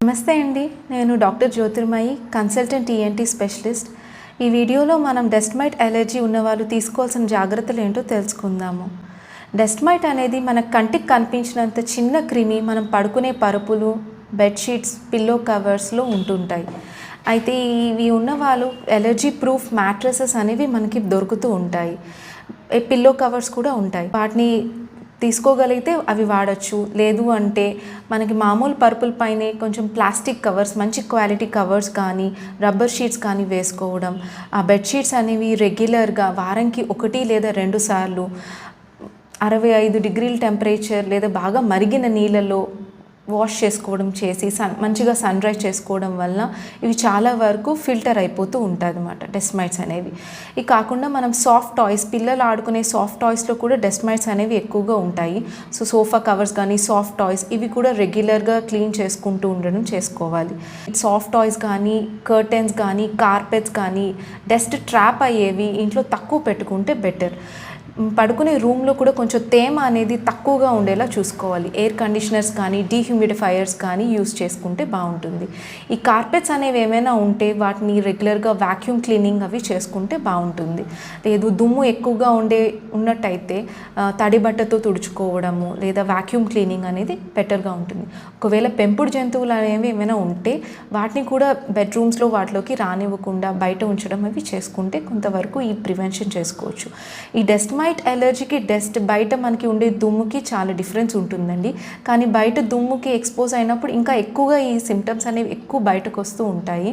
నమస్తే అండి నేను doctor Jyothirmayi consultant ENT specialist. ఈ వీడియోలో మనం డెస్ట్మైట్ అలర్జీ ఎలర్జీ తీసుకోవాల్సిన జాగ్రత్తలు ఏంటో తెలుసుకుందాము. డెస్ట్మైట్ అనేది మన కంటికి కనిపించినంత చిన్న క్రిమి మనం పడుకునే పరుపులు బెడ్షీట్స్ పిల్లో కవర్స్లో ఉంటుంటాయి. అయితే ఇవి ఉన్నవాళ్ళు ఎలర్జీ ప్రూఫ్ మ్యాట్రసెస్ అనేవి మనకి దొరుకుతూ ఉంటాయి. పిల్లో కవర్స్ కూడా ఉంటాయి. వాటిని తీసుకోగలిగితే అవి వాడచ్చు. లేదు అంటే మనకి మామూలు పర్పుల్ పైనే కొంచెం ప్లాస్టిక్ కవర్స్ మంచి క్వాలిటీ కవర్స్ కానీ రబ్బర్ షీట్స్ కానీ వేసుకోవడం. ఆ బెడ్షీట్స్ అనేవి రెగ్యులర్గా వారంకి ఒకటి లేదా రెండు సార్లు అరవై ఐదు డిగ్రీల టెంపరేచర్ లేదా బాగా మరిగిన నీళ్ళలో వాష్ చేసుకోవడం చేసి సన్ మంచిగా సన్ డ్రై చేసుకోవడం వల్ల ఇవి చాలా వరకు ఫిల్టర్ అయిపోతూ ఉంటుంది అనమాట డెస్మైట్స్ అనేవి. ఇవి కాకుండా మనం సాఫ్ట్ టాయ్స్ పిల్లలు ఆడుకునే సాఫ్ట్ టాయ్స్లో కూడా డెస్మైట్స్ అనేవి ఎక్కువగా ఉంటాయి. సో సోఫా కవర్స్ కానీ సాఫ్ట్ టాయ్స్ ఇవి కూడా రెగ్యులర్గా క్లీన్ చేసుకుంటూ ఉండడం చేసుకోవాలి. సాఫ్ట్ టాయ్స్ కానీ కర్టెన్స్ కానీ కార్పెట్స్ కానీ డస్ట్ ట్రాప్ అయ్యేవి ఇంట్లో తక్కువ పెట్టుకుంటే బెటర్. పడుకునే రూమ్లో కూడా కొంచెం తేమ అనేది తక్కువగా ఉండేలా చూసుకోవాలి. ఎయిర్ కండిషనర్స్ కానీ డీహ్యూమిడిఫైయర్స్ కానీ యూస్ చేసుకుంటే బాగుంటుంది. ఈ కార్పెట్స్ అనేవి ఏమైనా ఉంటే వాటిని రెగ్యులర్గా వాక్యూమ్ క్లీనింగ్ అవి చేసుకుంటే బాగుంటుంది. లేదు దుమ్ము ఎక్కువగా ఉండే ఉన్నట్టయితే తడి బట్టతో తుడుచుకోవడము లేదా వాక్యూమ్ క్లీనింగ్ అనేది బెటర్గా ఉంటుంది. ఒకవేళ పెంపుడు జంతువులు అనేవి ఏమైనా ఉంటే వాటిని కూడా బెడ్రూమ్స్లో వాటిలోకి రానివ్వకుండా బయట ఉంచడం అవి చేసుకుంటే కొంతవరకు ఈ ప్రివెన్షన్ చేసుకోవచ్చు. ఈ డస్ట్ మైట్ ఎలర్జీకి డస్ట్ బయట మనకి ఉండే దుమ్ముకి చాలా డిఫరెన్స్ ఉంటుందండి. కానీ బయట దుమ్ముకి ఎక్స్పోజ్ అయినప్పుడు ఇంకా ఎక్కువగా ఈ సిమ్టమ్స్ అనేవి ఎక్కువ బయటకు వస్తూ ఉంటాయి.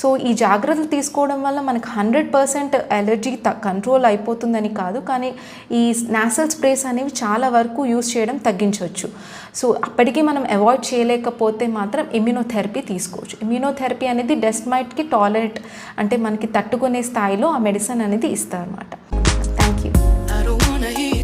సో ఈ జాగ్రత్తలు తీసుకోవడం వల్ల మనకు హండ్రెడ్ పర్సెంట్ ఎలర్జీ కంట్రోల్ అయిపోతుందని కాదు. కానీ ఈ నాసల్ స్ప్రేస్ అనేవి చాలా వరకు యూస్ చేయడం తగ్గించవచ్చు. సో అప్పటికీ మనం అవాయిడ్ చేయలేకపోతే మాత్రం ఇమ్యూనోథెరపీ తీసుకోవచ్చు. ఇమ్యూనోథెరపీ అనేది డస్ట్ మైట్కి టాయిలెట్ అంటే మనకి తట్టుకునే స్థాయిలో ఆ మెడిసిన్ అనేది ఇస్తారన్నమాట. Thank you wanna hear.